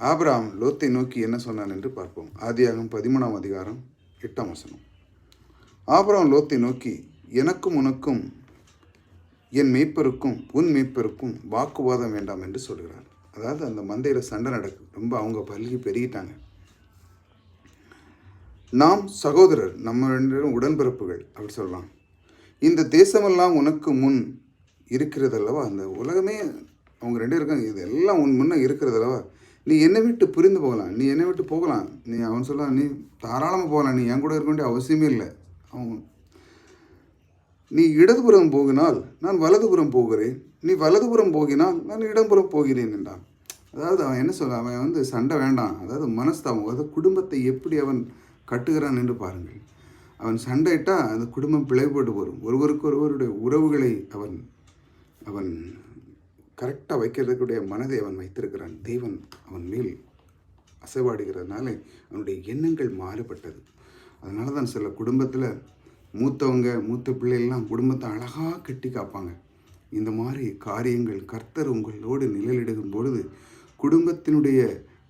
ஆபிராம் லோத்தை நோக்கி என்ன சொன்னான் என்று பார்ப்போம். ஆதியாகும் பதிமூணாம் அதிகாரம் எட்டாம் வசனம். ஆபிராம் லோத்தை நோக்கி எனக்கும் உனக்கும் என் மெய்ப்பருக்கும் உன் மெய்ப்பருக்கும் வாக்குவாதம் வேண்டாம் என்று சொல்கிறார். அதாவது அந்த மந்தையில் சண்டை நடக்குது ரொம்ப அவங்க பல்கி பெருகிட்டாங்க. நாம் சகோதரர் நம்ம ரெண்டு உடன்பிறப்புகள் அப்படி சொல்லலாம் இந்த தேசமெல்லாம் உனக்கு முன் இருக்கிறதல்லவா? அந்த உலகமே அவங்க ரெண்டு பேரும் இருக்காங்க இதெல்லாம் உன் முன்னே இருக்கிறதல்லவா? நீ என்னை விட்டு புரிந்து போகலாம். நீ என்னை விட்டு போகலாம். நீ அவன் சொல்லலாம் நீ தாராளமாக போகலாம். நீ என் கூட இருக்க வேண்டிய அவசியமே இல்லை. அவன் நீ இடதுபுறம் போகினால் நான் வலதுபுறம் போகிறேன். நீ வலதுபுறம் போகினால் நான் இடம்புறம் போகிறேன் என்றான். அதாவது அவன் என்ன சொல்ல அவன் வந்து சண்டை வேண்டாம். அதாவது மனஸ்தாபம் அதாவது குடும்பத்தை எப்படி அவன் கட்டுகிறான் என்று பாருங்கள். அவன் சண்டையிட்டால் அந்த குடும்பம் பிழைப்பட்டு வரும் ஒருவருக்கு ஒருவருடைய உறவுகளை அவன் அவன் கரெக்டாக வைக்கிறதுக்குடைய மனதை அவன் வைத்திருக்கிறான். தேவன் அவன் மேல் அசைவாடுகிறதுனால அவனுடைய எண்ணங்கள் மாறுபட்டது. அதனால தான் சில குடும்பத்தில் மூத்தவங்க மூத்த பிள்ளைகள்லாம் குடும்பத்தை அழகாக கட்டி காப்பாங்க. இந்த மாதிரி காரியங்கள் கர்த்தர் உங்களோடு நிழலிடுகும் பொழுது குடும்பத்தினுடைய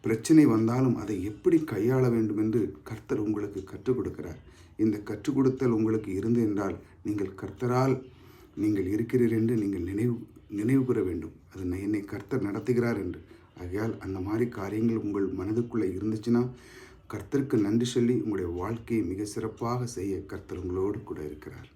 பிரச்சனை வந்தாலும் அதை எப்படி கையாள வேண்டும் என்று கர்த்தர் உங்களுக்கு கற்றுக் கொடுக்கிறார். இந்த கற்றுக் கொடுத்தல் உங்களுக்கு இருந்து என்றால் நீங்கள் கர்த்தரால் நீங்கள் இருக்கிறீர் என்று நீங்கள் நினைவு நினைவு கூற வேண்டும். என்னை கர்த்தர் நடத்துகிறார் என்று. ஆகையால் அந்த மாதிரி காரியங்கள் உங்கள் மனதுக்குள்ளே இருந்துச்சுன்னா கர்த்தருக்கு நன்றி சொல்லி உங்களுடைய வாழ்க்கையை மிக சிறப்பாக செய்ய கர்த்தர் உங்களோடு கூட இருக்கிறார்.